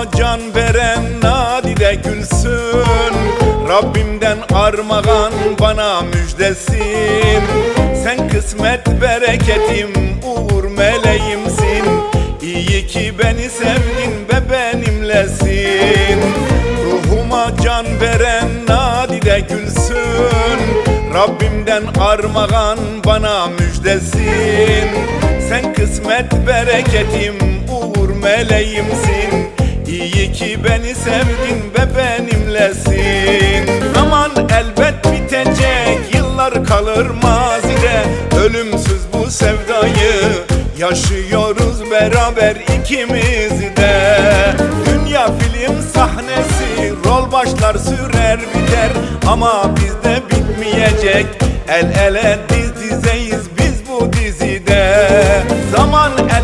Ruhuma can veren nadide gülsün. Rabbimden armağan bana müjdesin. Sen kısmet bereketim uğur meleğimsin. İyi ki beni sevdin ve benimlesin. Ruhuma can veren nadide gülsün. Rabbimden armağan bana müjdesin. Sen kısmet bereketim uğur meleğimsin İyi ki beni sevdin ve benimlesin. Zaman elbet bitecek yıllar kalır mazide. Ölümsüz bu sevdayı yaşıyoruz beraber ikimiz de. Dünya film sahnesi rol başlar sürer biter. Ama bizde bitmeyecek el ele diz dizeyiz biz bu dizide. Zaman el